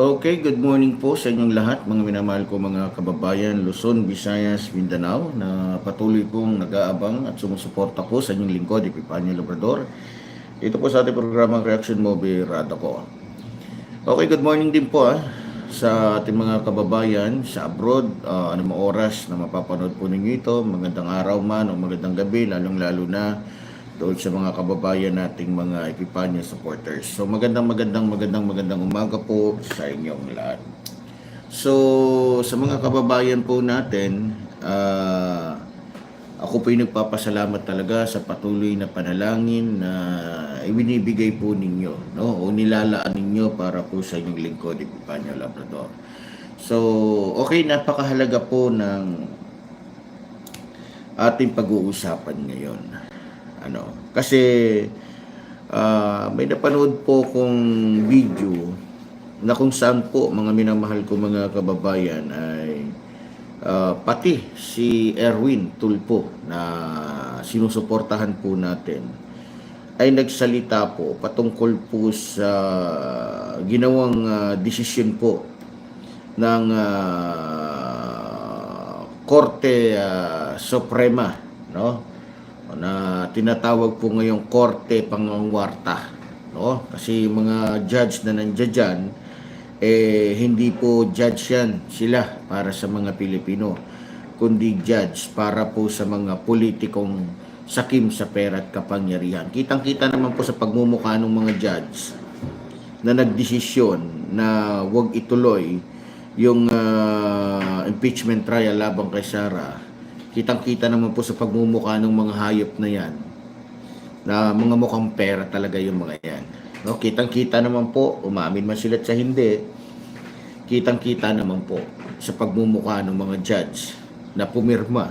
Okay, good morning po sa inyong lahat, mga minamahal ko mga kababayan, Luzon, Visayas, Mindanao, na patuloy pong nag-aabang at sumusuporta po sa inyong lingkod, Epipanyo Labrador. Ito po sa ating programang Reaction Movie Radako. Okay, good morning din po ah, sa ating mga kababayan sa abroad, uh, anong oras na mapapanood po ninyo ito, magandang araw man o magandang gabi, lalong-lalo na doon sa mga kababayan nating mga Epipanyo supporters. So magandang magandang magandang magandang umaga po sa inyong lahat. So sa mga kababayan po natin, ah, ako po yung nagpapasalamat talaga sa patuloy na panalangin na ibinibigay po ninyo, no? O nilalaan ninyo para po sa inyong lingkod, Epipanyo Labrador. So, okay, napakahalaga po ng ating pag-uusapan ngayon. Ano, kasi ah, may napanood po kong video na kung saan po mga minamahal ko mga kababayan ay ah, pati si Erwin Tulpo na sinusuportahan po natin ay nagsalita po patungkol po sa ginawang ah, desisyon po ng ah, Korte ah, Suprema no na tinatawag po ngayong Korte Pangangwarta no kasi mga judge na nandiyan eh hindi po judge yan sila para sa mga Pilipino kundi judge para po sa mga politikong sakim sa pera at kapangyarihan. Kitang-kita naman po sa pagmumukha ng mga judge na nagdesisyon na wag ituloy yung ah, impeachment trial laban kay Sara. Kitang-kita naman po sa pagmumukha ng mga hayop na yan. Na mga mukhang pera talaga yung mga yan. No, kitang-kita naman po, umamin man sila sa hindi, kitang-kita naman po sa pagmumukha ng mga judge na pumirma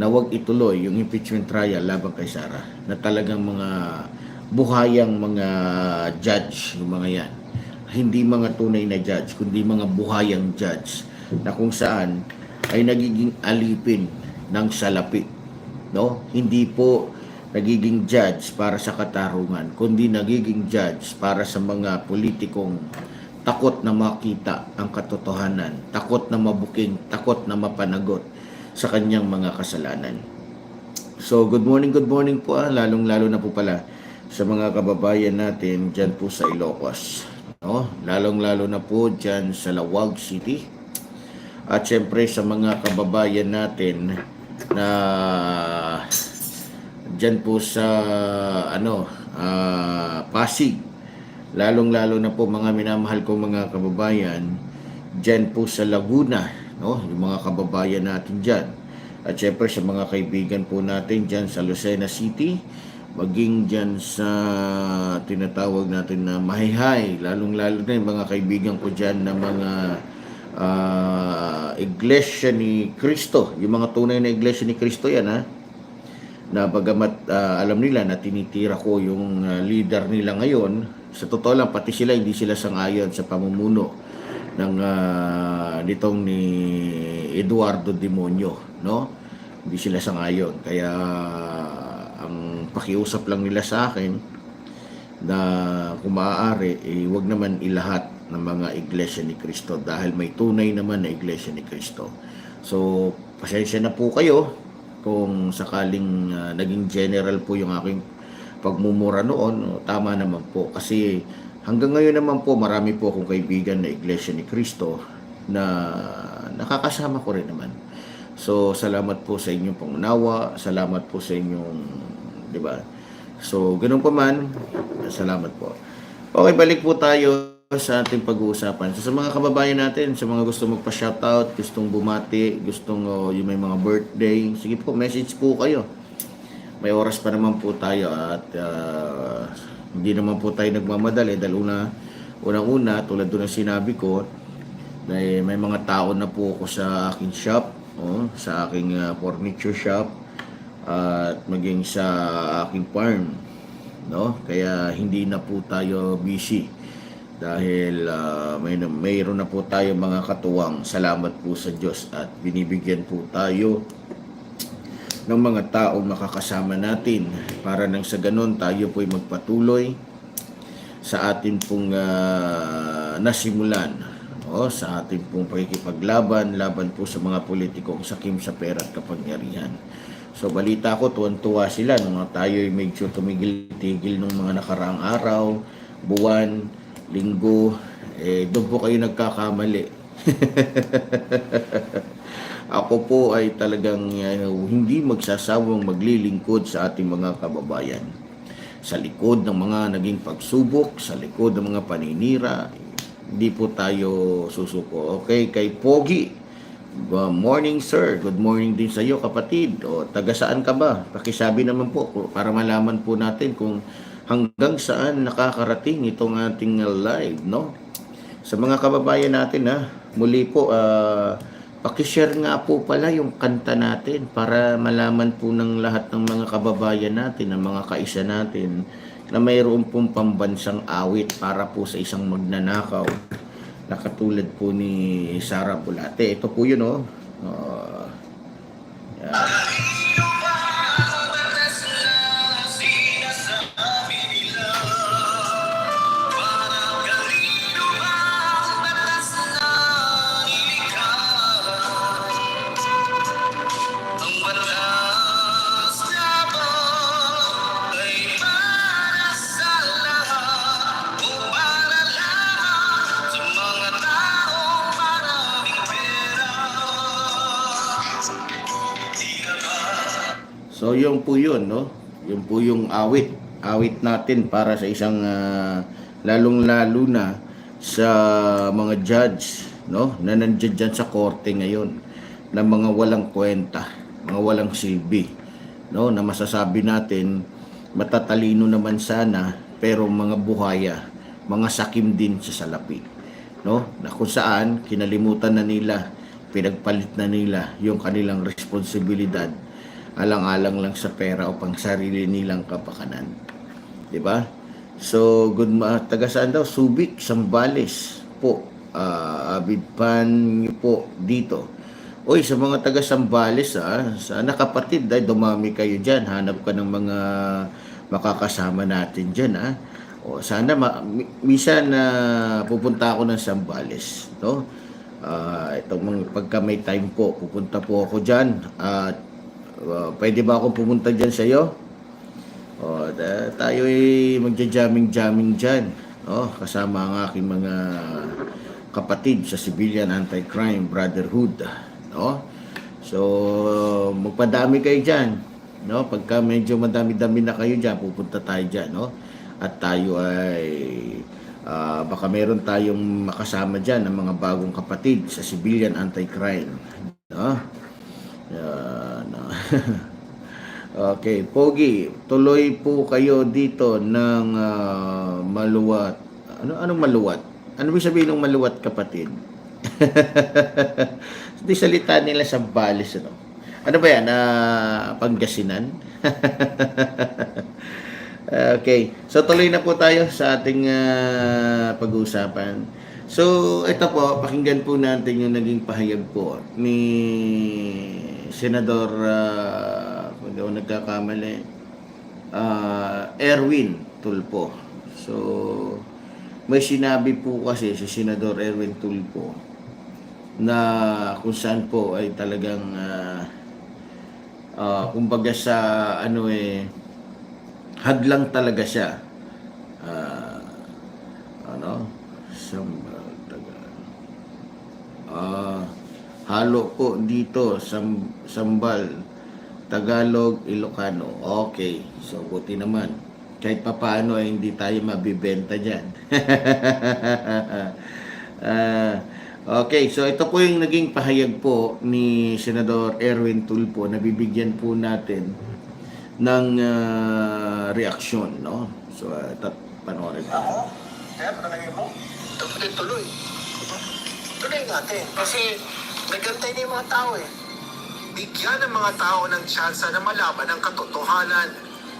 na wag ituloy yung impeachment trial laban kay Sara. Na talagang mga buhayang mga judge yung mga yan. Hindi mga tunay na judge kundi mga buhayang judge na kung saan ay nagiging alipin ng salapi no hindi po nagiging judge para sa katarungan kundi nagiging judge para sa mga politikong takot na makita ang katotohanan takot na mabuking takot na mapanagot sa kanyang mga kasalanan So, good morning, good morning po ah, lalong-lalo na po pala sa mga kababayan natin dyan po sa Ilocos. No? Lalong-lalo na po dyan sa Lawag City. At syempre sa mga kababayan natin na dyan po sa ano, ah, Pasig. Lalong-lalo na po mga minamahal ko mga kababayan dyan po sa Laguna, no? Yung mga kababayan natin dyan. At syempre sa mga kaibigan po natin dyan sa Lucena City, maging dyan sa tinatawag natin na Mahihay, lalong-lalo na yung mga kaibigan ko dyan na mga iglesia ni Cristo, yung mga tunay na iglesia ni Cristo yan ha, na bagamat ah, alam nila na tinitira ko yung ah, leader nila ngayon, sa totoo lang pati sila hindi sila sangayon sa pamumuno ng ah, nitong ni Eduardo Demonyo, no? Hindi sila sangayon. Kaya ang pakiusap lang nila sa akin na kung maaari, eh, wag naman ilahat ng mga iglesia ni Cristo dahil may tunay naman na iglesia ni Cristo. So, pasensya na po kayo kung sakaling ah, naging general po yung aking pagmumura noon, tama naman po. Kasi hanggang ngayon naman po, marami po akong kaibigan na iglesia ni Cristo na nakakasama ko rin naman. So, salamat po sa inyong pangunawa, salamat po sa inyong, di ba? So, ganun pa man, salamat po. Okay, balik po tayo sa ating pag-uusapan. So, sa mga kababayan natin, sa mga gusto magpa-shoutout, gustong bumati, gustong oh, yung may mga birthday, sige po, message po kayo. May oras pa naman po tayo at ah, hindi naman po tayo nagmamadali dahil una, unang-una, tulad doon na sinabi ko, eh, may mga tao na po ako sa aking shop, oh, sa aking ah, furniture shop, at maging sa aking farm. No? Kaya hindi na po tayo busy dahil ah, may mayroon na po tayo mga katuwang. Salamat po sa Diyos at binibigyan po tayo ng mga taong makakasama natin. Para nang sa ganon tayo po'y magpatuloy sa atin pong ah, nasimulan. O, sa ating pong pakikipaglaban, laban po sa mga politikong sakim sa pera at kapangyarihan. So balita ko, tuwan-tuwa sila nung tayo ay medyo tumigil-tigil nung mga nakaraang araw, buwan, linggo, eh doon po kayo nagkakamali. Ako po ay talagang uh, hindi magsasawang maglilingkod sa ating mga kababayan. Sa likod ng mga naging pagsubok, sa likod ng mga paninira, hindi po tayo susuko. Okay, kay Pogi. Good morning, sir. Good morning din sa iyo, kapatid. O, taga saan ka ba? Pakisabi naman po para malaman po natin kung hanggang saan nakakarating itong ating uh, live, no? Sa mga kababayan natin, ha, muli po, ah, pakishare nga po pala yung kanta natin para malaman po ng lahat ng mga kababayan natin, ng mga kaisa natin, na mayroon pong pambansang awit para po sa isang magnanakaw na katulad po ni Sara Bulate. Ito po yun, oh. Ah, yan. So yung po yun, no? Yung po yung awit. Awit natin para sa isang ah, lalong-lalo na sa mga judge, no? Na nandiyan dyan sa korte ngayon na mga walang kwenta, mga walang silbi, no? Na masasabi natin matatalino naman sana pero mga buhaya, mga sakim din sa salapi, no? Na kung saan kinalimutan na nila, pinagpalit na nila yung kanilang responsibilidad alang-alang lang sa pera o pang sarili nilang kapakanan. 'Di ba? So, good ma taga saan daw? Subic, Sambales po. Ah, avid fan niyo po dito. Oy, sa mga taga Sambales, ah, sana kapatid, dahil dumami kayo diyan, hanap ka ng mga makakasama natin diyan, ah. O sana ma- mi- minsan na pupunta ako ng Sambales, no? Ah, itong mga pagka may time po, pupunta po ako diyan at Uh, pwede ba akong pumunta dyan sa iyo? O, da, tayo ay magja-jamming-jamming dyan. O, kasama ang aking mga kapatid sa Civilian Anti-Crime Brotherhood. No? So, magpadami kayo dyan. No? Pagka medyo madami-dami na kayo dyan, pupunta tayo dyan. No? At tayo ay ah, baka meron tayong makasama dyan ng mga bagong kapatid sa Civilian Anti-Crime. No? Okay, Pogi, tuloy po kayo dito ng ah, maluwat. Ano anong maluwat? Ano ibig sabihin ng maluwat, kapatid? Hindi salita nila sa balis, ano? Ano ba yan? Ah, Pangasinan? okay. So, tuloy na po tayo sa ating ah, pag-uusapan. So, ito po, pakinggan po natin yung naging pahayag po ni Senador, uh, kung ako nagkakamali, ah, Erwin Tulpo. So, may sinabi po kasi si Senador Erwin Tulpo na kung saan po ay talagang ah, ah, kumbaga sa ano eh hadlang talaga siya Ah, ano sa taga ah halo po dito sam, sambal Tagalog Ilocano okay so buti naman kahit papaano ay hindi tayo mabibenta diyan Ah, okay so ito po yung naging pahayag po ni Senador Erwin Tulpo na bibigyan po natin ng ah, reaksyon no so uh, panoorin Ako? Kaya ano nangyay mo? Tuloy. Tuloy natin. Kasi nagantay na yung mga tao eh. Bigyan ng mga tao ng tsansa na malaman ang katotohanan.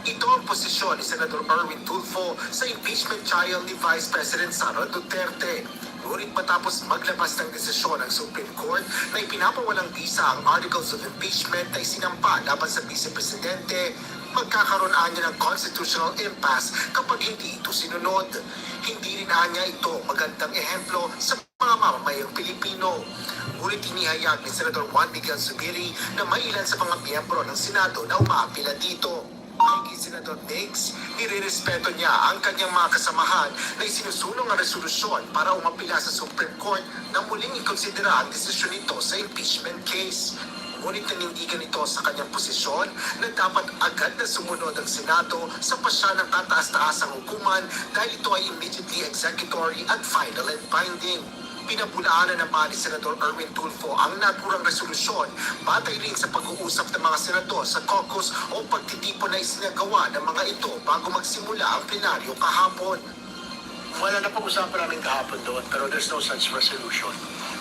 Ito ang posisyon ni Senator Erwin Tulfo sa impeachment trial ni Vice President Sara Duterte. Ngunit matapos maglabas ng desisyon ng Supreme Court na ipinapawalang bisa ang articles of impeachment na isinampa laban sa Vice Presidente, magkakaroon anya ng constitutional impasse kapag hindi ito sinunod. Hindi rin anya ito magandang ehemplo sa mga mamamayang Pilipino. Ngunit inihayag ni Senador Juan Miguel Zubiri na may ilan sa mga miyembro ng Senado na umaapila dito. Ay kay Senador Diggs, irirespeto niya ang kanyang mga kasamahan na isinusulong ang resolusyon para umapila sa Supreme Court na muling ikonsidera ang desisyon nito sa impeachment case. Ngunit nanindigan ito sa kanyang posisyon na dapat agad na sumunod ang Senado sa pasya ng kataas-taasang hukuman dahil ito ay immediately executory at final and binding. Pinabulaanan naman ni Senador Erwin Tulfo ang naturang resolusyon batay rin sa pag-uusap ng mga senador sa caucus o pagtitipon na isinagawa ng mga ito bago magsimula ang plenaryo kahapon. Wala na pag-usapan namin kahapon doon pero there's no such resolution.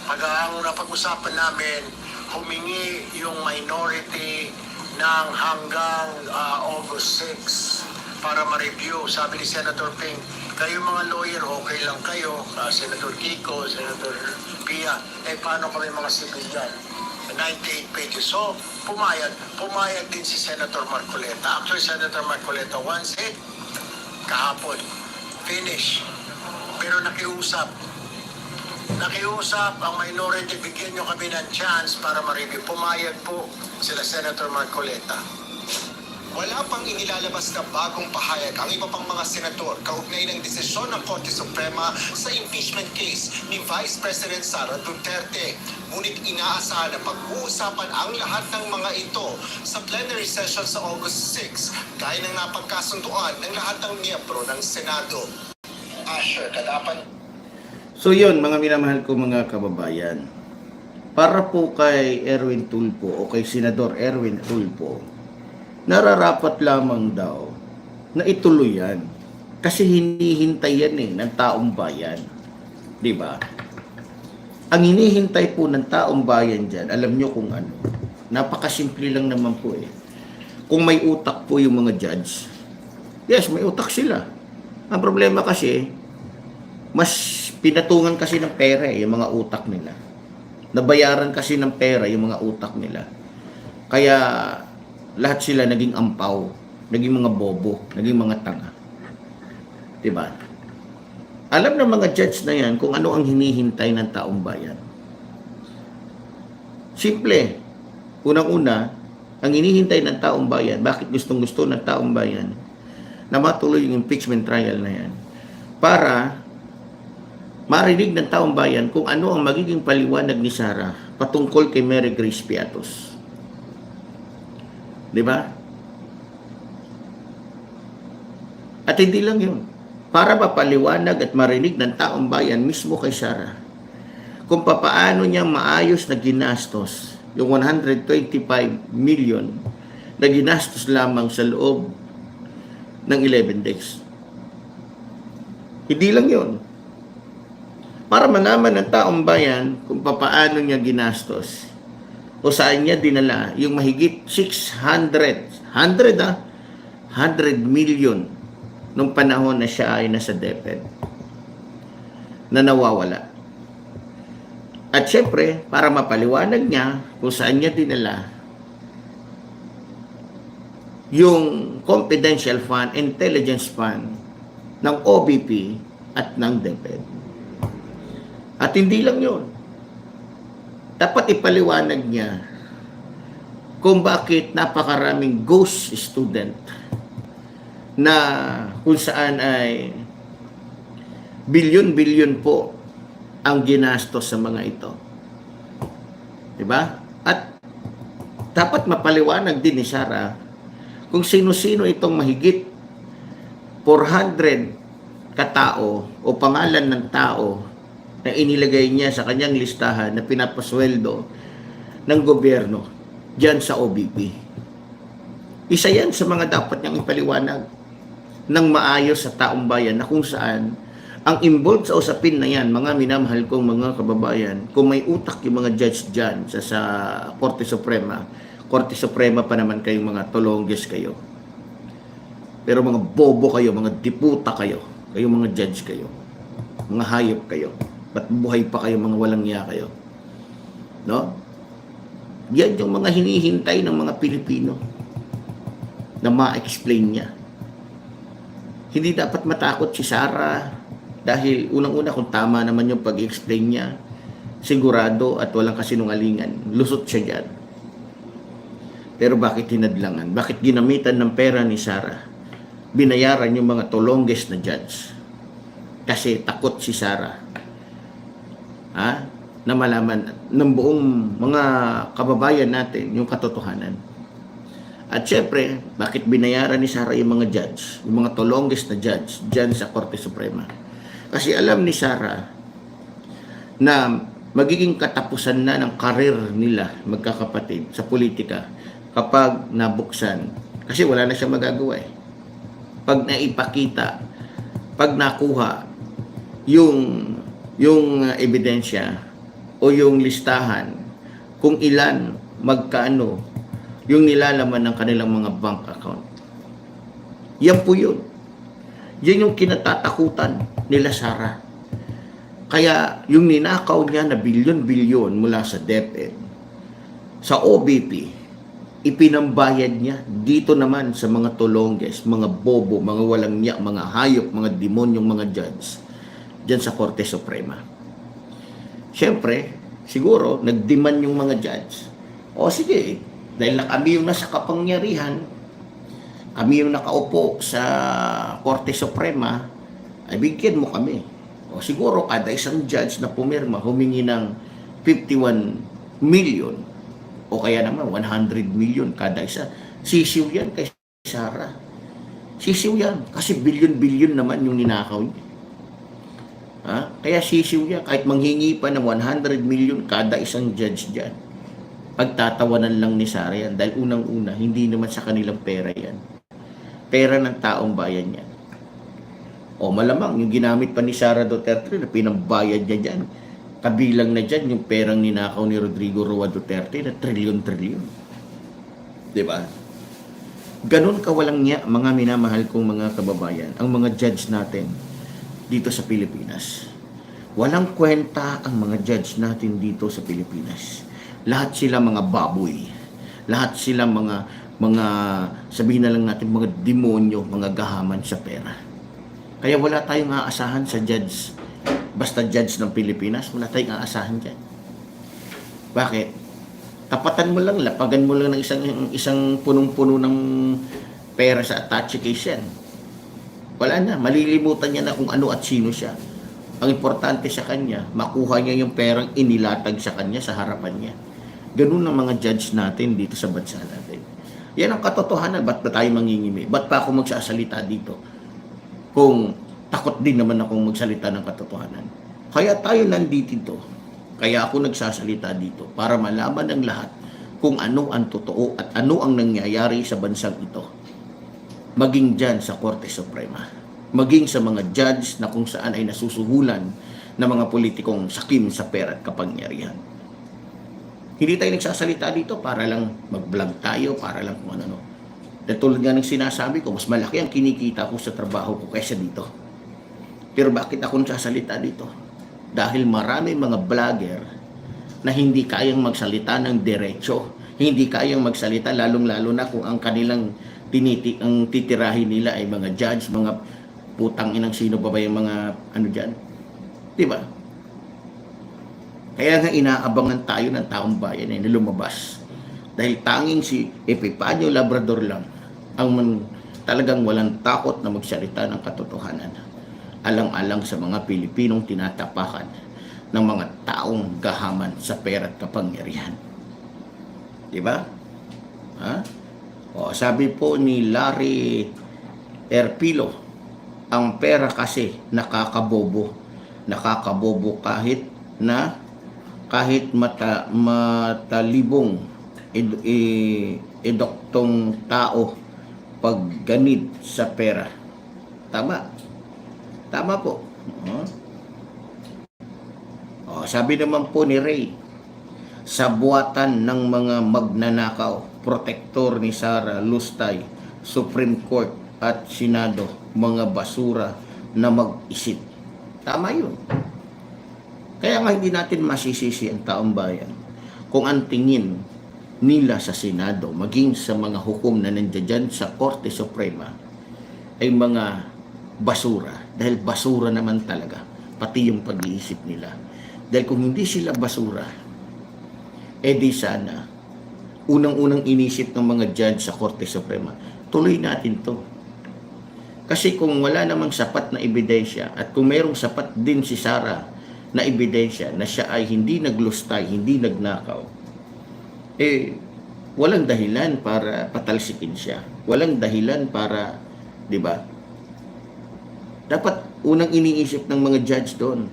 Pag ang napag-usapan namin, humingi yung minority ng hanggang ah, August 6 para ma-review. Sabi ni Senator Ping, kayo mga lawyer, okay lang kayo. Ah, Senator Kiko, Senator Pia, eh paano kami mga civilian? 98 pages. So, pumayag. Pumayag din si Senator Marcoleta. Actually, Senator Marcoleta once it, kahapon, finish. Pero nakiusap. Nakiusap ang minority, bigyan nyo kami ng chance para ma-review. Pumayag po sila Senator Marcoleta. Wala pang inilalabas na bagong pahayag ang iba pang mga senador kaugnay ng desisyon ng Korte Suprema sa impeachment case ni Vice President Sara Duterte. Ngunit inaasahan na pag-uusapan ang lahat ng mga ito sa plenary session sa August 6 gaya ng napagkasunduan ng lahat ng miyembro ng Senado. Asher, kadapan So yun, mga minamahal ko mga kababayan. Para po kay Erwin Tulpo o kay Senador Erwin Tulpo, nararapat lamang daw na ituloy yan. Kasi hinihintay yan eh, ng taong bayan. Di ba? Ang hinihintay po ng taong bayan dyan, alam nyo kung ano. Napakasimple lang naman po eh. Kung may utak po yung mga judge, yes, may utak sila. Ang problema kasi, mas pinatungan kasi ng pera eh, yung mga utak nila. Nabayaran kasi ng pera yung mga utak nila. Kaya lahat sila naging ampaw, naging mga bobo, naging mga tanga. 'Di ba? Alam ng mga judge na yan kung ano ang hinihintay ng taong bayan. Simple. Unang-una, ang hinihintay ng taong bayan, bakit gustong gusto ng taong bayan na matuloy yung impeachment trial na yan? Para marinig ng taong bayan kung ano ang magiging paliwanag ni Sarah patungkol kay Mary Grace Piatos. Di ba? At hindi lang yun. Para mapaliwanag at marinig ng taong bayan mismo kay Sarah kung papaano niya maayos na ginastos yung 125 million na ginastos lamang sa loob ng 11 days. Hindi lang yon para malaman ng taong bayan kung papaano niya ginastos o saan niya dinala? Yung mahigit 600 100 ah. 100 million nung panahon na siya ay nasa DepEd. Na nawawala. At syempre para mapaliwanag niya kung saan niya dinala yung confidential fund intelligence fund ng OBP at ng DepEd. At hindi lang yon. Dapat ipaliwanag niya kung bakit napakaraming ghost student na kung saan ay bilyon-bilyon po ang ginastos sa mga ito. 'Di ba? At dapat mapaliwanag din ni Sarah kung sino-sino itong mahigit 400 katao o pangalan ng tao na inilagay niya sa kanyang listahan na pinapasweldo ng gobyerno diyan sa OBP. Isa yan sa mga dapat niyang ipaliwanag ng maayos sa taong bayan na kung saan ang involved sa usapin na yan, mga minamahal kong mga kababayan, kung may utak yung mga judge dyan sa, sa Korte Suprema, Korte Suprema pa naman kayong mga tolongges kayo. Pero mga bobo kayo, mga diputa kayo, kayong mga judge kayo, mga hayop kayo. Ba't buhay pa kayo, mga walang niya kayo? No? Yan yung mga hinihintay ng mga Pilipino na ma-explain niya. Hindi dapat matakot si Sarah Dahil unang-una kung tama naman yung pag-explain niya, sigurado at walang kasinungalingan, lusot siya dyan. Pero bakit hinadlangan? Bakit ginamitan ng pera ni Sarah? Binayaran yung mga tolongges na judge. Kasi takot si Sarah. Ha? Na malaman ng buong mga kababayan natin yung katotohanan. At syempre, bakit binayaran ni Sarah yung mga judge, yung mga tolongges na judge dyan sa Korte Suprema? Kasi alam ni Sarah na magiging katapusan na ng karir nila magkakapatid sa politika kapag nabuksan. Kasi wala na siya magagawa eh. Pag naipakita, pag nakuha yung yung uh, ebidensya o yung listahan kung ilan magkaano yung nilalaman ng kanilang mga bank account. Yan po yun. Yan yung kinatatakutan nila Sarah. Kaya yung ninakaw niya na bilyon-bilyon mula sa DepEd, sa OBP, ipinambayad niya dito naman sa mga tolongges, mga bobo, mga walang niya, mga hayop, mga demonyong mga judge dyan sa Korte Suprema. Siyempre, siguro, nagdemand yung mga judge. O sige, dahil kami yung nasa kapangyarihan, kami yung nakaupo sa Korte Suprema, ay bigyan mo kami. O siguro, kada isang judge na pumirma, humingi ng 51 million o kaya naman 100 million kada isa. Sisiw yan kay Sarah. Sisiw yan. Kasi bilyon-bilyon naman yung ninakaw niya. Ha? Kaya sisiw yan. Kahit manghingi pa ng 100 million kada isang judge dyan. Pagtatawanan lang ni Sarah yan. Dahil unang-una, hindi naman sa kanilang pera yan. Pera ng taong bayan yan. O malamang, yung ginamit pa ni Sara Duterte na pinambayad niya dyan, kabilang na dyan yung perang ninakaw ni Rodrigo Roa Duterte na trilyon-trilyon. Ba? Ganon kawalang niya, mga minamahal kong mga kababayan, ang mga judge natin dito sa Pilipinas. Walang kwenta ang mga judge natin dito sa Pilipinas. Lahat sila mga baboy. Lahat sila mga mga sabihin na lang natin mga demonyo, mga gahaman sa pera. Kaya wala tayong aasahan sa judge. Basta judge ng Pilipinas, wala tayong aasahan dyan. Bakit? Tapatan mo lang, lapagan mo lang ng isang, isang punong-puno ng pera sa attache case yan. Wala na, malilimutan niya na kung ano at sino siya. Ang importante sa kanya, makuha niya yung perang inilatag sa kanya sa harapan niya. Ganun ang mga judge natin dito sa bansa natin. Yan ang katotohanan. Ba't ba tayo mangingimi? Ba't pa ako magsasalita dito? Kung takot din naman akong magsalita ng katotohanan. Kaya tayo nandito. Kaya ako nagsasalita dito para malaman ng lahat kung ano ang totoo at ano ang nangyayari sa bansang ito. Maging dyan sa Korte Suprema. Maging sa mga judge na kung saan ay nasusuhulan ng mga politikong sakim sa pera at kapangyarihan. Hindi tayo nagsasalita dito para lang mag-vlog tayo, para lang kung ano-ano. Dahil tulad nga ng sinasabi ko, mas malaki ang kinikita ko sa trabaho ko kaysa dito. Pero bakit ako nagsasalita dito? Dahil marami mga vlogger na hindi kayang magsalita ng diretso. Hindi kayang magsalita lalong-lalo na kung ang kanilang tiniti ang titirahin nila ay mga judge, mga putang inang sino pa ba yung mga ano diyan. 'Di ba? Kaya nga inaabangan tayo ng taong bayan eh, lumabas. Dahil tanging si Epipanyo Labrador lang ang man, talagang walang takot na magsalita ng katotohanan. Alang-alang sa mga Pilipinong tinatapakan ng mga taong gahaman sa pera at kapangyarihan. Di ba? Ha? O, sabi po ni Larry Erpilo, ang pera kasi nakakabobo. Nakakabobo kahit na kahit mata, matalibong ed, e, edoktong tao pag ganid sa pera. Tama. Tama po. Oh. Oh, sabi naman po ni Ray, sa buwatan ng mga magnanakaw, protektor ni Sara Lustay, Supreme Court at Senado, mga basura na mag-isip. Tama yun. Kaya nga hindi natin masisisi ang taong bayan kung ang tingin nila sa Senado, maging sa mga hukom na nandiyan sa Korte Suprema, ay mga basura. Dahil basura naman talaga, pati yung pag-iisip nila. Dahil kung hindi sila basura, eh di sana, unang-unang inisip ng mga judge sa Korte Suprema, tuloy natin to. Kasi kung wala namang sapat na ebidensya at kung mayroong sapat din si Sara na ebidensya na siya ay hindi naglustay, hindi nagnakaw, eh, walang dahilan para patalsikin siya. Walang dahilan para, di ba? Dapat unang iniisip ng mga judge doon.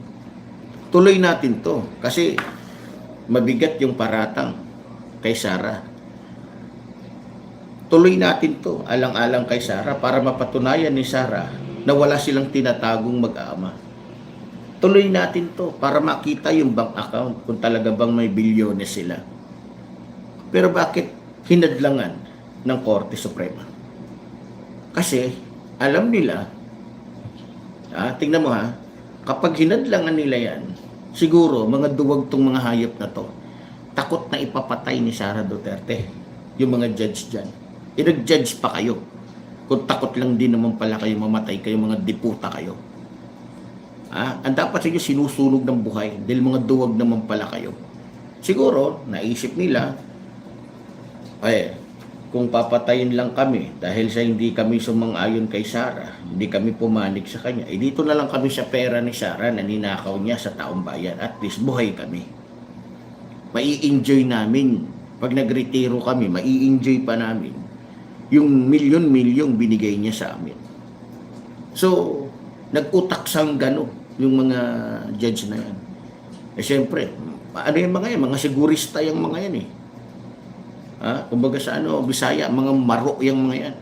Tuloy natin to. Kasi mabigat yung paratang kay Sara. Tuloy natin to, alang-alang kay Sara, para mapatunayan ni Sara na wala silang tinatagong mag-ama. Tuloy natin to para makita yung bank account kung talaga bang may bilyones sila. Pero bakit hinadlangan ng Korte Suprema? Kasi alam nila, ah, tingnan mo ha, kapag hinadlangan nila yan, siguro mga duwag tong mga hayop na to, takot na ipapatay ni Sara Duterte, yung mga judge dyan. I-judge pa kayo. Kung takot lang din naman pala kayo mamatay kayo, mga diputa kayo. Ah, ang dapat sa sinusunog ng buhay dahil mga duwag naman pala kayo. Siguro, naisip nila, ay, kung papatayin lang kami dahil sa hindi kami sumang-ayon kay Sara, hindi kami pumanig sa kanya, eh dito na lang kami sa pera ni Sara na ninakaw niya sa taong bayan. At least buhay kami. Mai-enjoy namin. Pag nagretiro kami, mai-enjoy pa namin yung milyon-milyong binigay niya sa amin. So, nag-utak sang gano yung mga judge na yan. Eh, siyempre, ano yung mga yan? Mga sigurista yung mga yan eh. Ha? Kumbaga sa ano, Bisaya, mga maro yung mga yan.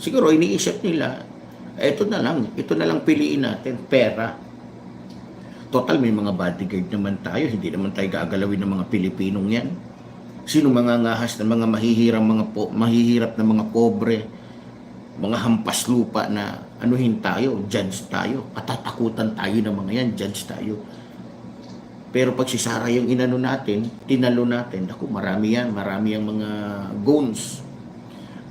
Siguro, iniisip nila, eh, ito na lang, ito na lang piliin natin, pera. Total, may mga bodyguard naman tayo, hindi naman tayo gagalawin ng mga Pilipinong yan. Sino mga ngahas ng mga mahihirap mga po, mahihirap na mga pobre, mga hampas lupa na anuhin tayo, judge tayo, katatakutan tayo ng mga yan, judge tayo. Pero pag si Sarah yung inano natin, tinalo natin, ako marami yan, marami ang mga goons.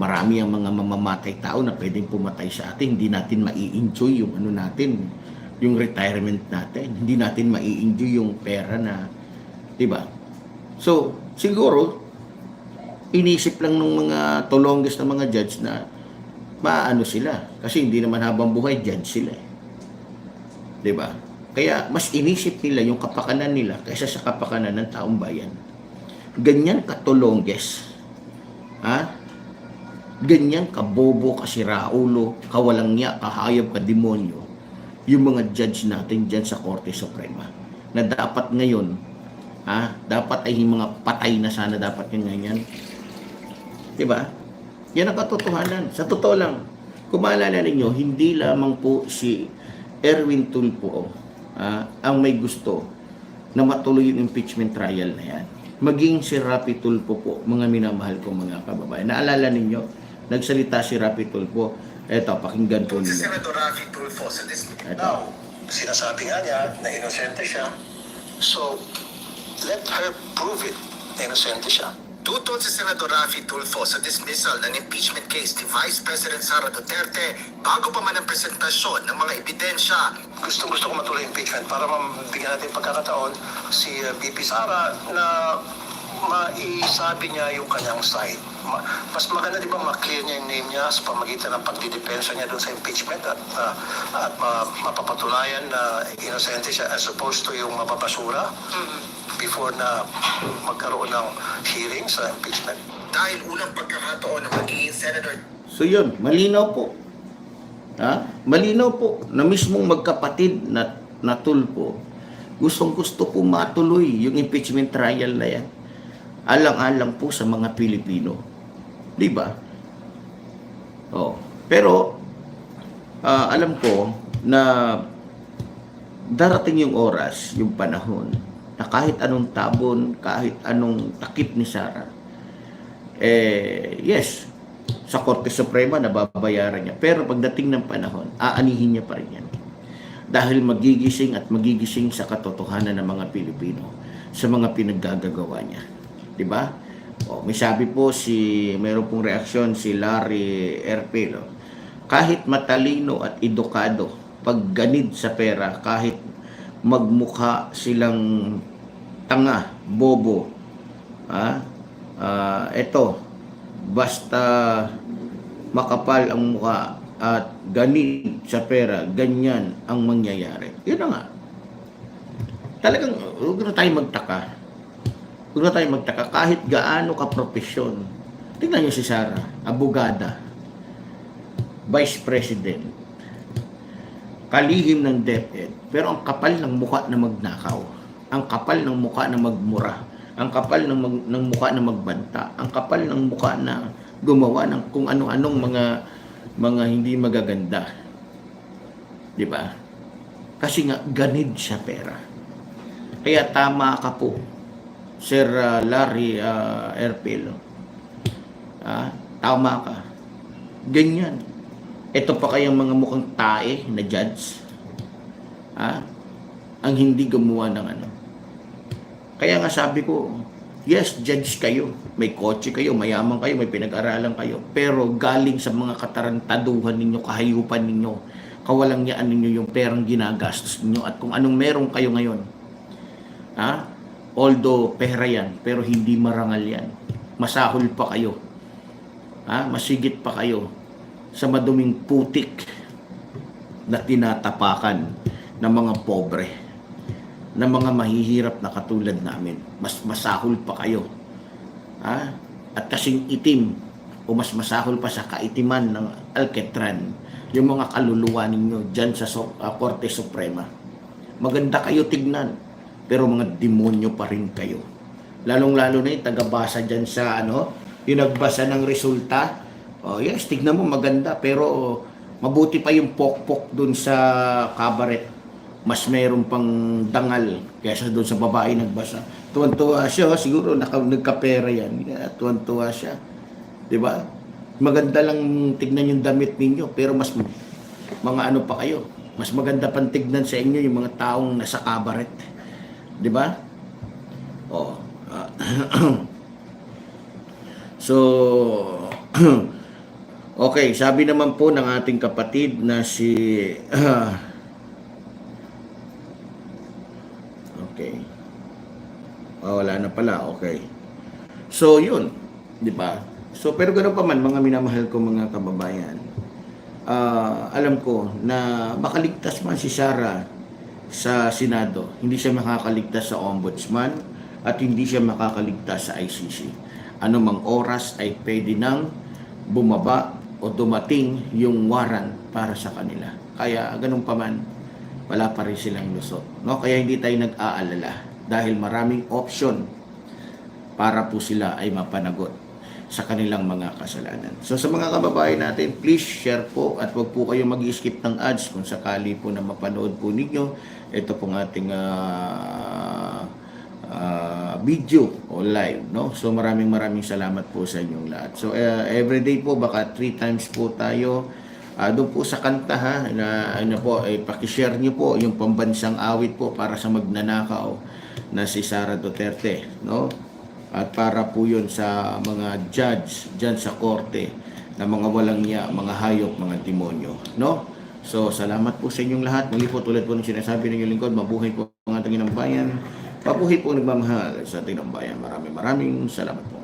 Marami ang mga mamamatay tao na pwedeng pumatay sa atin. Hindi natin mai-enjoy yung ano natin, yung retirement natin. Hindi natin mai-enjoy yung pera na, di ba? So, siguro, inisip lang ng mga tulongges na mga judge na maano sila. Kasi hindi naman habang buhay, judge sila. eh. Di ba? Kaya mas inisip nila yung kapakanan nila kaysa sa kapakanan ng taong bayan. Ganyan katulongges. Ha? Ganyan kabobo, kasiraulo, kawalangya, kahayop, kademonyo yung mga judge natin dyan sa Korte Suprema na dapat ngayon ha, dapat ay yung mga patay na sana dapat yung ganyan. 'Di ba? Yan ang katotohanan. Sa totoo lang, kung maalala ninyo, hindi lamang po si Erwin Tulfo ah, ang may gusto na matuloy yung impeachment trial na yan. Maging si Rapi Tulfo po, mga minamahal kong mga kababayan. Naalala ninyo, nagsalita si Rapi Tulfo. Eto, pakinggan po Si ninyo. Senator Rafi Tulfo sa dis- Ito. Now, sinasabi nga niya na inosente siya. So, let her prove it na inosente siya. Tutol si Senator Rafi Tulfo sa dismissal ng impeachment case ni Vice President Sara Duterte bago pa man ang presentasyon ng mga ebidensya. Gusto gusto ko matuloy impeachment para mabigyan natin pagkakataon si uh, BP Sara na maisabi niya yung kanyang side. Ma- mas maganda di ba ma-clear niya yung name niya sa pamagitan ng pagdidepensa niya doon sa impeachment at, uh, at ma- mapapatunayan na inosente siya as opposed to yung mapapasura before na magkaroon ng hearing sa impeachment. Dahil unang pagkakataon ng magiging senator So yun, malinaw po. Ha? Malinaw po na mismong magkapatid na natulpo, gustong gusto po matuloy yung impeachment trial na yan. Alang-alang po sa mga Pilipino. Di ba? Oh. Pero, ah, alam ko na darating yung oras, yung panahon, na kahit anong tabon, kahit anong takip ni Sarah, eh, yes, sa Korte Suprema nababayaran niya. Pero pagdating ng panahon, aanihin niya pa rin yan. Dahil magigising at magigising sa katotohanan ng mga Pilipino sa mga pinaggagawa niya. 'Di ba? O, may sabi po si, meron pong reaksyon si Larry Erpelo. kahit matalino at edukado, pag ganid sa pera, kahit magmukha silang tanga, bobo, ah, ah, eto, basta makapal ang mukha at ganid sa pera, ganyan ang mangyayari. Yun na nga. Talagang, huwag na tayo magtaka. Huwag na tayo magtaka. Kahit gaano ka profesyon. Tingnan niyo si Sarah, abogada, vice president, kalihim ng DepEd, pero ang kapal ng mukha na magnakaw, ang kapal ng mukha na magmura, ang kapal ng, mag, ng mukha na magbanta, ang kapal ng mukha na gumawa ng kung ano-anong mga mga hindi magaganda. 'Di ba? Kasi nga ganid sa pera. Kaya tama ka po, Sir uh, Larry uh, Erpel. Ah, tama ka. Ganyan. Ito pa kayang mga mukhang tae na judge. Ah, ang hindi gumawa ng ano. Kaya nga sabi ko, yes, judge kayo. May kotse kayo, mayaman kayo, may pinag-aralan kayo. Pero galing sa mga katarantaduhan ninyo, kahayupan ninyo, kawalang yaan ninyo yung perang ginagastos ninyo at kung anong meron kayo ngayon. Ha? Although pera yan, pero hindi marangal yan. Masahol pa kayo. Ha? Masigit pa kayo sa maduming putik na tinatapakan ng mga pobre ng mga mahihirap na katulad namin. Mas masahol pa kayo. Ha? At kasing itim o mas masahol pa sa kaitiman ng Alcatran yung mga kaluluwa ninyo dyan sa so, ah, Korte Suprema. Maganda kayo tignan, pero mga demonyo pa rin kayo. Lalong-lalo na yung tagabasa dyan sa ano, yung nagbasa ng resulta. Oh, yes, tignan mo maganda, pero mabuti pa yung pokpok dun sa cabaret mas mayroon pang dangal kaysa doon sa babae nagbasa. Tuwan-tuwa siya, oh, siguro naka, nagkapera yan. Yeah, tuwan-tuwa siya. Di ba? Maganda lang tignan yung damit ninyo, pero mas mga ano pa kayo. Mas maganda pang tignan sa inyo yung mga taong nasa kabaret. Di ba? Oh. so, okay, sabi naman po ng ating kapatid na si Okay. Ah, wala na pala. Okay. So, yun. Di ba? So, pero ganoon pa man, mga minamahal ko mga kababayan, ah, alam ko na makaligtas man si Sarah sa Senado, hindi siya makakaligtas sa Ombudsman at hindi siya makakaligtas sa ICC. Ano mang oras ay pwede nang bumaba o dumating yung warrant para sa kanila. Kaya ganun pa man, wala pa rin silang lusot. No? Kaya hindi tayo nag-aalala dahil maraming option para po sila ay mapanagot sa kanilang mga kasalanan. So sa mga kababayan natin, please share po at wag po kayo mag-skip ng ads kung sakali po na mapanood po ninyo ito pong ating ah, ah, video o live. No? So maraming maraming salamat po sa inyong lahat. So uh, everyday po, baka three times po tayo Ah, doon po sa kanta ha, na ano po, eh, pakishare niyo po yung pambansang awit po para sa magnanakaw na si Sara Duterte, no? At para po yun sa mga judge dyan sa korte na mga walang niya, mga hayop, mga demonyo, no? So, salamat po sa inyong lahat. Muli po tulad po ng sinasabi ng inyong lingkod, mabuhay po ang ating inang bayan. Mabuhay po nagmamahal sa ating inang bayan. Maraming maraming salamat po.